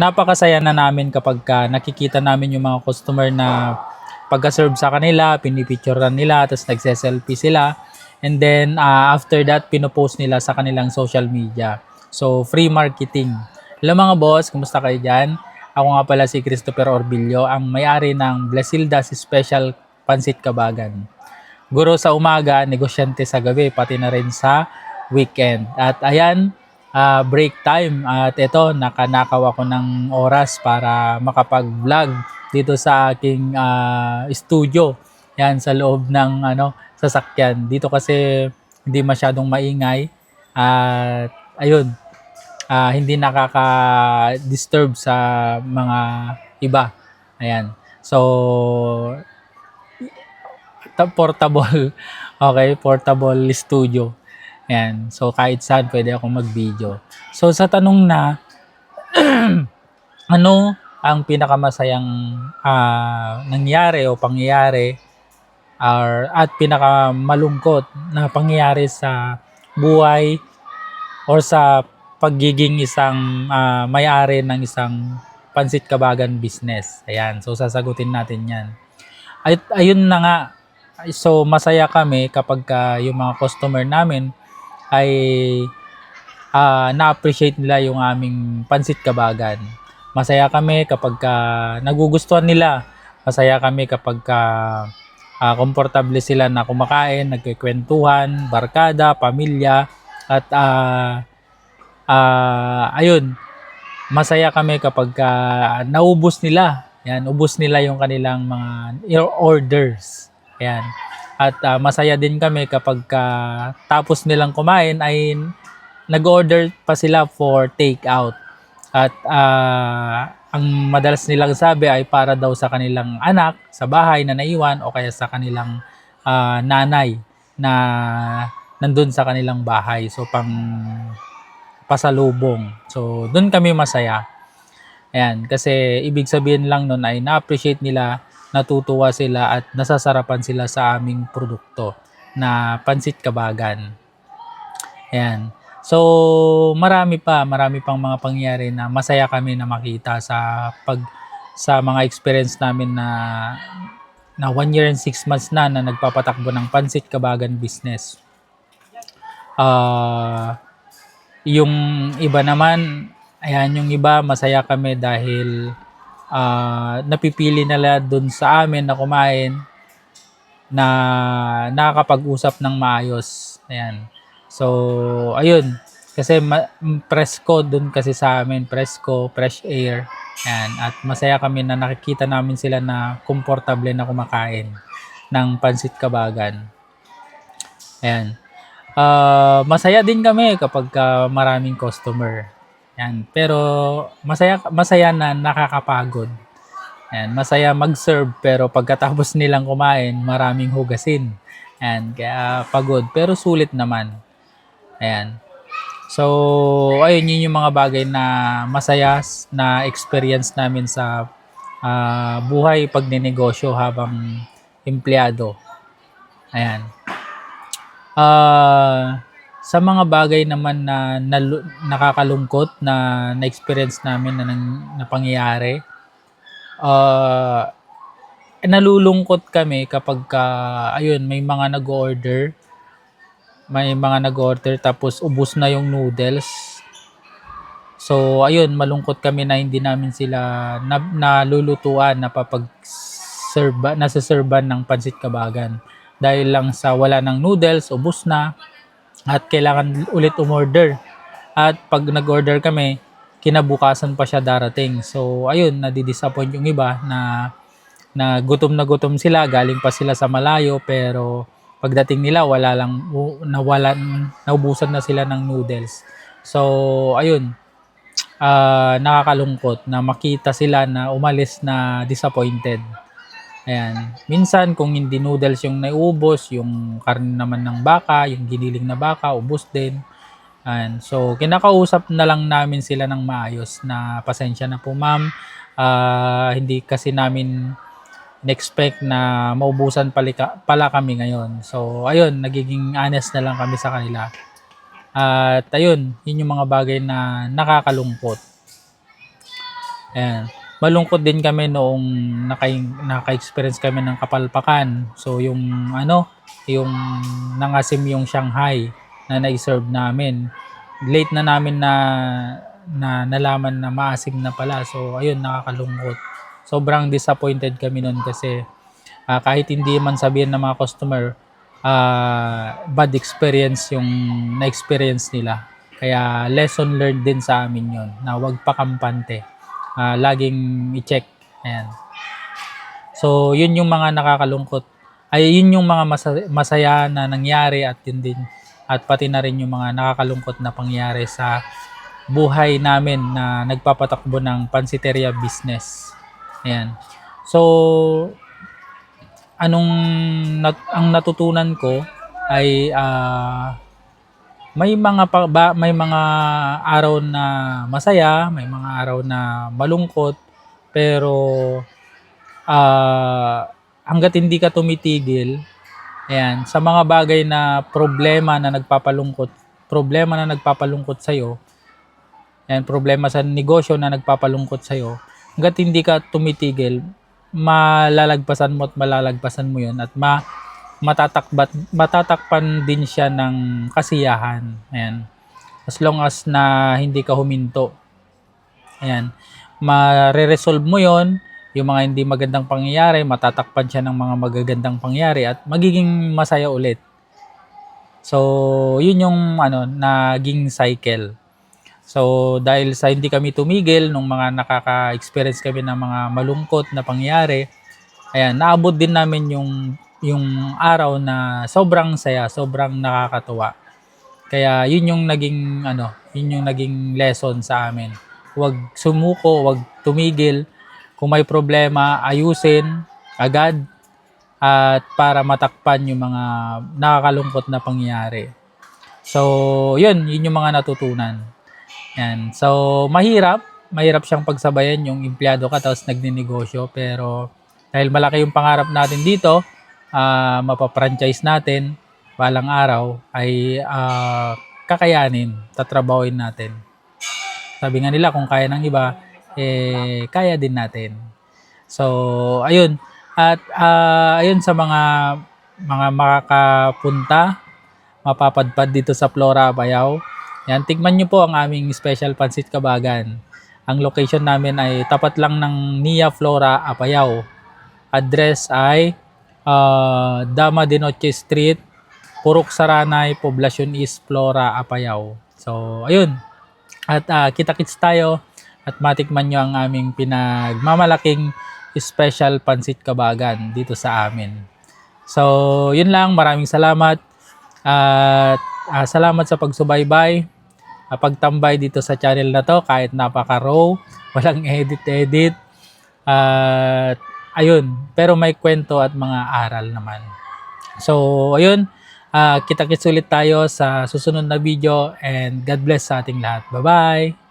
napakasaya na namin kapag ka nakikita namin yung mga customer na pagka-serve sa kanila, pinipicturean nila, tapos nagse-selfie sila. And then, ah, after that, pinopost nila sa kanilang social media. So, free marketing. Hello mga boss, kumusta kayo dyan? Ako nga pala si Christopher Orbillo, ang may-ari ng Blasilda's Special Pansit Kabagan. Guro sa umaga, negosyante sa gabi, pati na rin sa weekend. At ayan, ah, break time. At ito, nakanakaw ako ng oras para makapag-vlog dito sa aking ah, studio. Yan, sa loob ng ano, sasakyan. Dito kasi hindi masyadong maingay. At ayun, ah, hindi nakaka-disturb sa mga iba. Ayan. So, ta- portable. Okay, portable studio. Ayan. So, kahit saan pwede ako mag-video. So, sa tanong na, ano ang pinakamasayang ah, nangyari o pangyayari or, at pinakamalungkot na pangyayari sa buhay or sa pagiging isang ah, may-ari ng isang pansit kabagan business. Ayan. So, sasagutin natin yan. Ay, ayun na nga. So, masaya kami kapag ka yung mga customer namin ay ah, na-appreciate nila yung aming pansit kabagan. Masaya kami kapag ka nagugustuhan nila. Masaya kami kapag ka ah, komportable sila na kumakain, nagkikwentuhan, barkada, pamilya, at ah, ah, ayun, masaya kami kapag ka naubos nila. Yan, ubos nila yung kanilang mga orders. Yan. At ah, masaya din kami kapag ka tapos nilang kumain ay nag-order pa sila for take out. At ah, ang madalas nilang sabi ay para daw sa kanilang anak sa bahay na naiwan o kaya sa kanilang ah, nanay na nandun sa kanilang bahay. So pang pasalubong. So doon kami masaya. Ayan, kasi ibig sabihin lang nun ay na-appreciate nila, natutuwa sila at nasasarapan sila sa aming produkto na pansit kabagan. Ayan. So, marami pa, marami pang mga pangyayari na masaya kami na makita sa pag sa mga experience namin na na one year and six months na na nagpapatakbo ng pansit kabagan business. Ah, yung iba naman, ayan, yung iba masaya kami dahil ah, napipili nila dun sa amin na kumain na nakakapag-usap ng maayos. Ayan. So, ayun. Kasi ma- m- presko dun kasi sa amin, presko, fresh air. Ayan. At masaya kami na nakikita namin sila na komportable na kumakain ng pansit kabagan. Ayan. Ah, masaya din kami kapag ka maraming customer. Yan. Pero masaya masaya na nakakapagod. Yan, masaya mag-serve pero pagkatapos nilang kumain, maraming hugasin. Yan, kaya pagod pero sulit naman. Ayan. So, ayun yun yung mga bagay na masaya na experience namin sa ah, buhay pagnenegosyo habang empleyado. Ayan. Ah, sa mga bagay naman na nalu- nakakalungkot na na-experience namin na, nang, na pangyayari, ah, nalulungkot kami kapag ka, ayun, may mga nag-order, may mga nag-order tapos ubos na yung noodles. So, ayun, malungkot kami na hindi namin sila na, nalulutuan, napapag-serve, nasa-serban ng pansit kabagan. Dahil lang sa wala ng noodles, ubos na, at kailangan ulit umorder. At pag nag-order kami, kinabukasan pa siya darating. So, ayun, nadi-disappoint yung iba na na gutom na gutom sila, galing pa sila sa malayo, pero pagdating nila, wala lang, nawalan, naubusan na sila ng noodles. So, ayun, ah nakakalungkot na makita sila na umalis na disappointed. Ayan. Minsan, kung hindi noodles yung naubos, yung karne naman ng baka, yung giniling na baka, ubos din. Ayan. So, kinakausap na lang namin sila ng maayos na pasensya na po ma'am. Ah, hindi kasi namin in-expect na maubusan pala kami ngayon. So, ayun, nagiging honest na lang kami sa kanila. At ayun, yun yung mga bagay na nakakalungkot. Ayan. Malungkot din kami noong naka, naka-experience kami ng kapalpakan. So yung ano, yung nangasim yung Shanghai na na-serve namin. Late na namin na na nalaman na maasim na pala. So ayun, nakakalungkot. Sobrang disappointed kami noon kasi ah, kahit hindi man sabihin ng mga customer, ah, bad experience yung na-experience nila. Kaya lesson learned din sa amin yon na wag pakampante. Ah, laging i-check. Ayan. So, yun yung mga nakakalungkot. Ay, yun yung mga masa- masaya na nangyari at yun din at pati na rin yung mga nakakalungkot na pangyari sa buhay namin na nagpapatakbo ng pansiteria business. Ayan. So, anong nat- ang natutunan ko ay ah, may mga pa- ba, may mga araw na masaya, may mga araw na malungkot, pero ah hangga't hindi ka tumitigil, ayan, sa mga bagay na problema na nagpapalungkot, problema na nagpapalungkot sa iyo, ayan, problema sa negosyo na nagpapalungkot sa iyo, hangga't hindi ka tumitigil, malalagpasan mo at malalagpasan mo 'yon at ma matatakbat matatakpan din siya ng kasiyahan. Ayan. As long as na hindi ka huminto. Ayan. Mare-resolve mo 'yon, yung mga hindi magandang pangyayari, matatakpan siya ng mga magagandang pangyayari at magiging masaya ulit. So, yun yung ano, naging cycle. So, dahil sa hindi kami tumigil nung mga nakaka-experience kami ng mga malungkot na pangyayari, ayan, naabot din namin yung yung araw na sobrang saya, sobrang nakakatuwa. Kaya yun yung naging ano, yun yung naging lesson sa amin. Huwag sumuko, huwag tumigil. Kung may problema, ayusin agad at para matakpan yung mga nakakalungkot na pangyayari. So, yun, yun yung mga natutunan. Yan. So, mahirap. Mahirap siyang pagsabayan yung empleyado ka tapos nagninegosyo. Pero dahil malaki yung pangarap natin dito, ah mapapranchise natin balang araw ay ah, kakayanin, tatrabawin natin. Sabi nga nila kung kaya ng iba, eh kaya din natin. So, ayun. At ah, ayun sa mga mga makakapunta, mapapadpad dito sa Flora Bayaw. Yan, tigman nyo po ang aming special pansit kabagan. Ang location namin ay tapat lang ng Nia Flora, Apayao. Address ay ah, Dama de Noche Street, Purok Saranay, Poblacion East, Flora, Apayao. So, ayun. At ah, kita-kits tayo at matikman nyo ang aming pinagmamalaking special pansit kabagan dito sa amin. So, yun lang. Maraming salamat. At ah, salamat sa pagsubaybay. ah, pagtambay dito sa channel na to kahit napaka-raw, walang edit-edit. At ayun, pero may kwento at mga aral naman. So, ayun. ah kita-kits ulit tayo sa susunod na video and God bless sa ating lahat. Bye-bye!